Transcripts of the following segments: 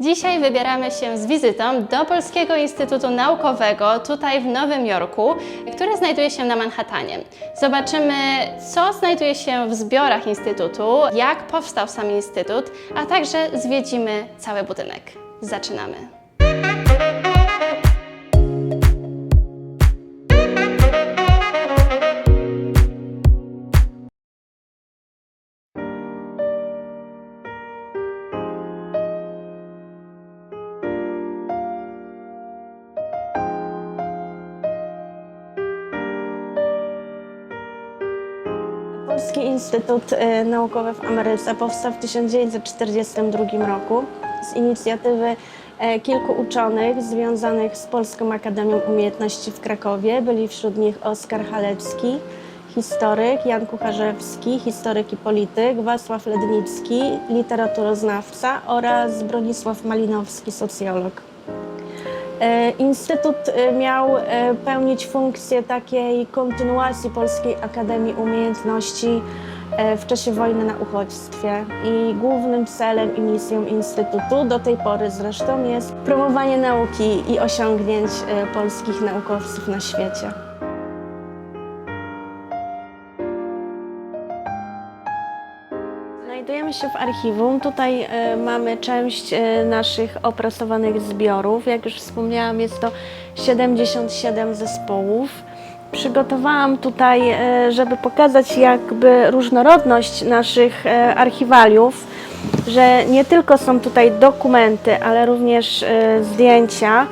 Dzisiaj wybieramy się z wizytą do Polskiego Instytutu Naukowego tutaj w Nowym Jorku, który znajduje się na Manhattanie. Zobaczymy, co znajduje się w zbiorach Instytutu, jak powstał sam Instytut, a także zwiedzimy cały budynek. Zaczynamy. Instytut e, Naukowy w Ameryce powstał w 1942 roku z inicjatywy e, kilku uczonych związanych z Polską Akademią Umiejętności w Krakowie. Byli wśród nich Oskar Halecki, historyk, Jan Kucharzewski, historyk i polityk, Wacław Lednicki, literaturoznawca oraz Bronisław Malinowski, socjolog. E, Instytut e, miał e, pełnić funkcję takiej kontynuacji Polskiej Akademii Umiejętności w czasie wojny na uchodźstwie i głównym celem i misją Instytutu do tej pory zresztą jest promowanie nauki i osiągnięć polskich naukowców na świecie. Znajdujemy się w archiwum. Tutaj e, mamy część e, naszych opracowanych zbiorów. Jak już wspomniałam, jest to 77 zespołów. Przygotowałam tutaj, e, żeby pokazać jakby różnorodność naszych archiwaliów, że nie tylko są tutaj dokumenty, ale również zdjęcia.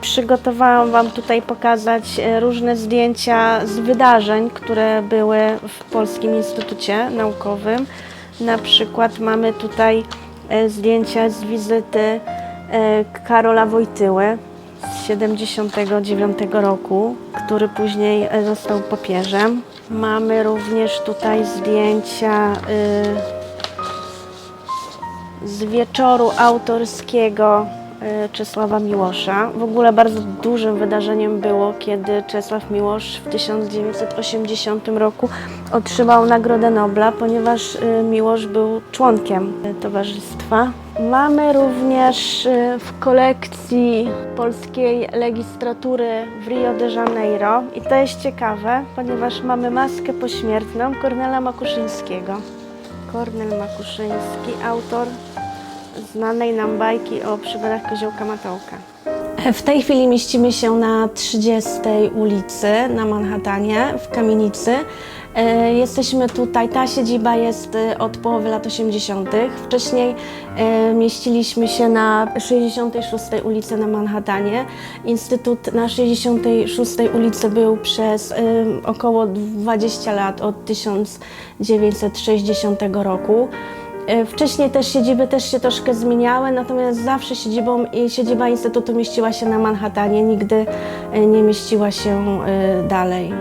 Przygotowałam Wam tutaj pokazać różne zdjęcia z wydarzeń, które były w Polskim Instytucie Naukowym. Na przykład mamy tutaj e, zdjęcia z wizyty e, Karola Wojtyły z 79 roku, który później e, został papieżem. Mamy również tutaj zdjęcia z wieczoru autorskiego Czesława Miłosza. W ogóle bardzo dużym wydarzeniem było, kiedy Czesław Miłosz w 1980 roku otrzymał Nagrodę Nobla, ponieważ y, Miłosz był członkiem y, towarzystwa. Mamy również y, w kolekcji polskiej legislatury w Rio de Janeiro i to jest ciekawe, ponieważ mamy maskę pośmiertną Kornela Makuszyńskiego. Kornel Makuszyński, autor znanej nam bajki o przygodach koziołka Matołka. W tej chwili mieścimy się na 30 ulicy na Manhattanie w kamienicy. E, Jesteśmy tutaj, ta siedziba jest e, od połowy lat 80. Wcześniej e, mieściliśmy się na 66 ulicy na Manhattanie. Instytut na 66 ulicy był przez około 20 lat, od 1960 roku. E, Wcześniej też siedziby też się troszkę zmieniały, natomiast zawsze siedzibą, siedziba Instytutu mieściła się na Manhattanie, nigdy e, nie mieściła się e, dalej.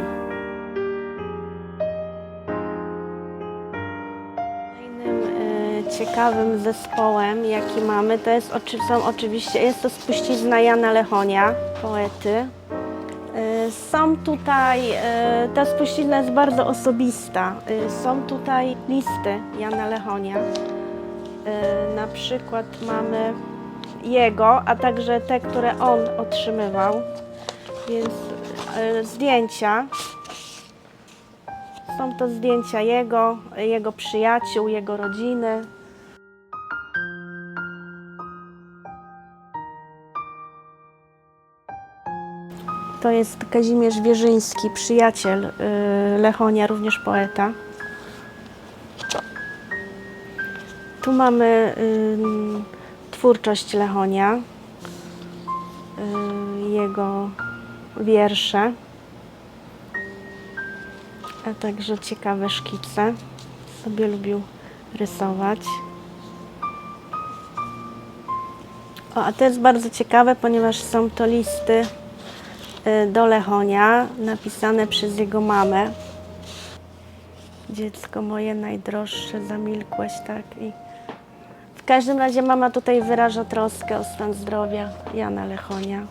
Ciekawym zespołem, jaki mamy, to jest, są oczywiście, jest to spuścizna Jana Lechonia, poety. E, Są tutaj, e, ta spuścizna jest bardzo osobista. E, Są tutaj listy Jana Lechonia. Na przykład mamy jego, a także te, które on otrzymywał. Więc zdjęcia. Są to zdjęcia jego, jego przyjaciół, jego rodziny. To jest Kazimierz Wierzyński, przyjaciel y, Lechonia, również poeta. Tu mamy twórczość Lechonia, y, jego wiersze, a także ciekawe szkice. Sobie lubił rysować. O, a to jest bardzo ciekawe, ponieważ są to listy do Lechonia, napisane przez jego mamę. Dziecko moje najdroższe, zamilkłeś tak i w każdym razie mama tutaj wyraża troskę o stan zdrowia Jana Lechonia.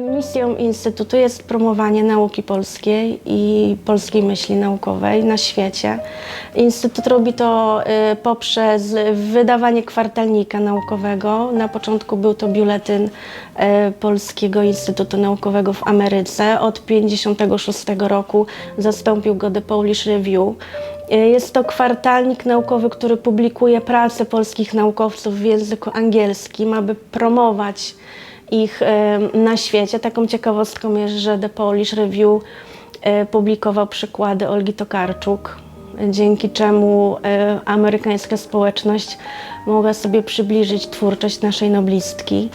Misją Instytutu jest promowanie nauki polskiej i polskiej myśli naukowej na świecie. Instytut robi to e, poprzez wydawanie kwartalnika naukowego. Na początku był to biuletyn e, Polskiego Instytutu Naukowego w Ameryce. Od 1956 roku zastąpił go The Polish Review. E, Jest to kwartalnik naukowy, który publikuje prace polskich naukowców w języku angielskim, aby promować ich na świecie. Taką ciekawostką jest, że The Polish Review e, publikował przykłady Olgi Tokarczuk, dzięki czemu e, amerykańska społeczność mogła sobie przybliżyć twórczość naszej noblistki.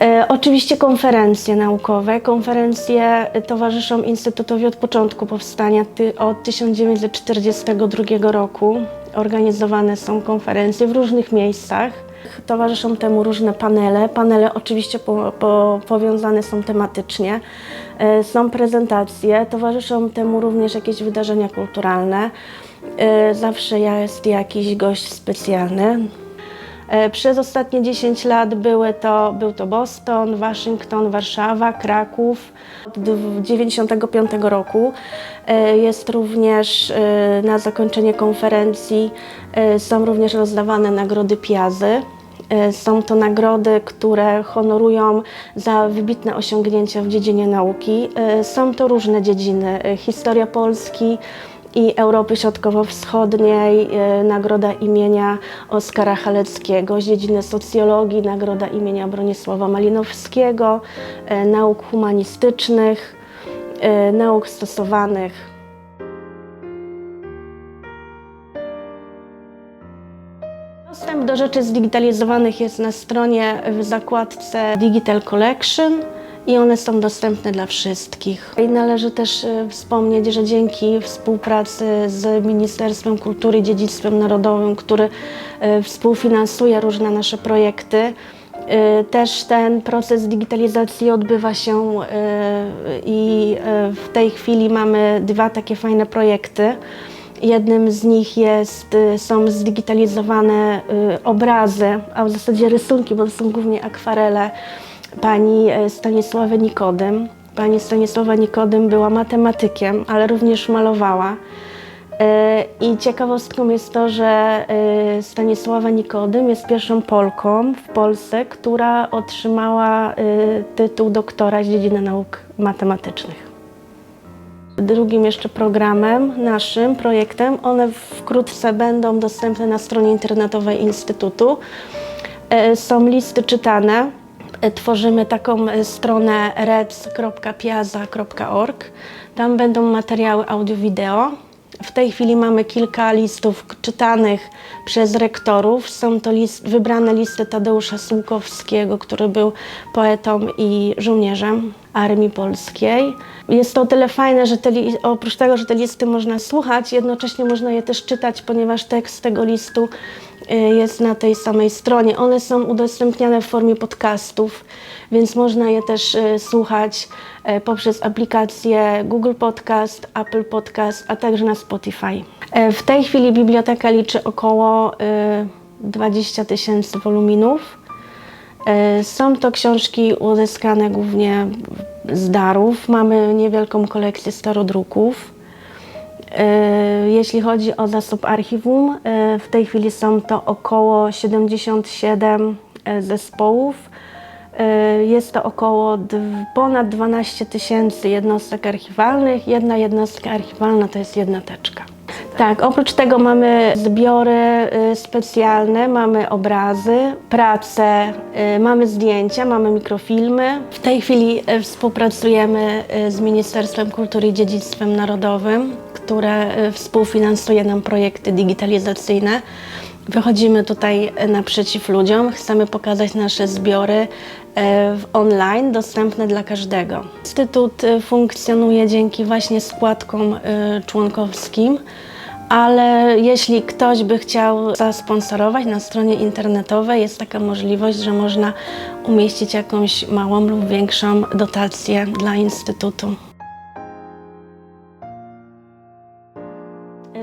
E, Oczywiście konferencje naukowe. Konferencje towarzyszą Instytutowi od początku powstania, od 1942 roku. Organizowane są konferencje w różnych miejscach. Towarzyszą temu różne panele. Panele oczywiście po, po, powiązane są tematycznie. E, Są prezentacje, towarzyszą temu również jakieś wydarzenia kulturalne. E, Zawsze jest jakiś gość specjalny. E, Przez ostatnie 10 lat były to, był to Boston, Waszyngton, Warszawa, Kraków. Od 1995 roku jest również na zakończenie konferencji są również rozdawane nagrody Piazy. E, Są to nagrody, które honorują za wybitne osiągnięcia w dziedzinie nauki. E, Są to różne dziedziny. e, Historia Polski, i Europy Środkowo-Wschodniej, nagroda imienia Oskara Haleckiego, z dziedziny socjologii, nagroda imienia Bronisława Malinowskiego, nauk humanistycznych, nauk stosowanych. Rzeczy zdigitalizowanych jest na stronie w zakładce Digital Collection i one są dostępne dla wszystkich. I należy też e, wspomnieć, że dzięki współpracy z Ministerstwem Kultury i Dziedzictwem Narodowym, który e, współfinansuje różne nasze projekty, e, też ten proces digitalizacji odbywa się i w tej chwili mamy dwa takie fajne projekty. Jednym z nich jest, y, są zdigitalizowane y, obrazy, a w zasadzie rysunki, bo to są głównie akwarele pani y, Stanisławy Nikodym. Pani Stanisława Nikodym była matematykiem, ale również malowała. I ciekawostką jest to, że Stanisława Nikodym jest pierwszą Polką w Polsce, która otrzymała tytuł doktora z dziedziny nauk matematycznych. Drugim jeszcze programem, naszym projektem, one wkrótce będą dostępne na stronie internetowej Instytutu. E, Są listy czytane. E, Tworzymy taką e, stronę rec.piazza.org. Tam będą materiały audio-wideo. W tej chwili mamy kilka listów czytanych przez rektorów. Są to list, wybrane listy Tadeusza Sułkowskiego, który był poetą i żołnierzem Armii Polskiej. Jest to o tyle fajne, że te, oprócz tego, że te listy można słuchać, jednocześnie można je też czytać, ponieważ tekst tego listu y, jest na tej samej stronie. One są udostępniane w formie podcastów, więc można je też y, słuchać y, poprzez aplikacje Google Podcast, Apple Podcast, a także na Spotify. W tej chwili biblioteka liczy około y, 20 tysięcy woluminów. E, Są to książki uzyskane głównie z darów. Mamy niewielką kolekcję starodruków. E, Jeśli chodzi o zasób archiwum, e, w tej chwili są to około 77 e, zespołów. Jest to około ponad 12 tysięcy jednostek archiwalnych. Jedna jednostka archiwalna to jest jedna teczka. Tak, oprócz tego mamy zbiory y, specjalne, mamy obrazy, prace, y, mamy zdjęcia, mamy mikrofilmy. W tej chwili y, współpracujemy z Ministerstwem Kultury i Dziedzictwem Narodowym, które współfinansuje nam projekty digitalizacyjne. Wychodzimy tutaj naprzeciw ludziom, chcemy pokazać nasze zbiory w online, dostępne dla każdego. Instytut funkcjonuje dzięki właśnie składkom członkowskim, ale jeśli ktoś by chciał zasponsorować na stronie internetowej, jest taka możliwość, że można umieścić jakąś małą lub większą dotację dla Instytutu.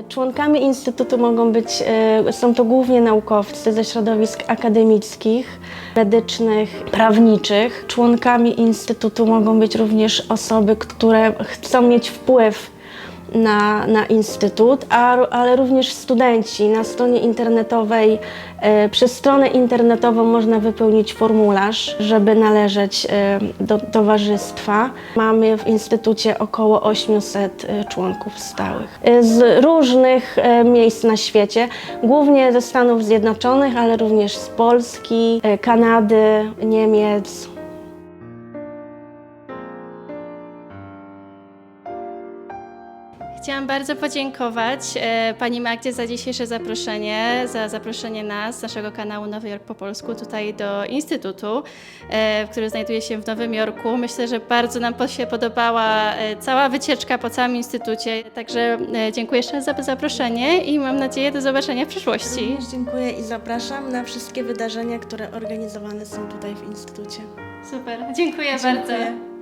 Członkami Instytutu mogą być, e, są to głównie naukowcy ze środowisk akademickich, medycznych, prawniczych. Członkami Instytutu mogą być również osoby, które chcą mieć wpływ na, na Instytut, a, ale również studenci. Na stronie internetowej, e, przez stronę internetową można wypełnić formularz, żeby należeć e, do towarzystwa. Mamy w Instytucie około 800 e, członków stałych e, z różnych e, miejsc na świecie, głównie ze Stanów Zjednoczonych, ale również z Polski, e, Kanady, Niemiec. Chciałam bardzo podziękować e, Pani Magdzie za dzisiejsze zaproszenie, za zaproszenie nas, naszego kanału Nowy Jork po polsku, tutaj do Instytutu, e, który znajduje się w Nowym Jorku. Myślę, że bardzo nam się podobała e, cała wycieczka po całym Instytucie, także dziękuję jeszcze raz za zaproszenie i mam nadzieję do zobaczenia w przyszłości. Również dziękuję i zapraszam na wszystkie wydarzenia, które organizowane są tutaj w Instytucie. Super, dziękuję, bardzo. Dziękuję.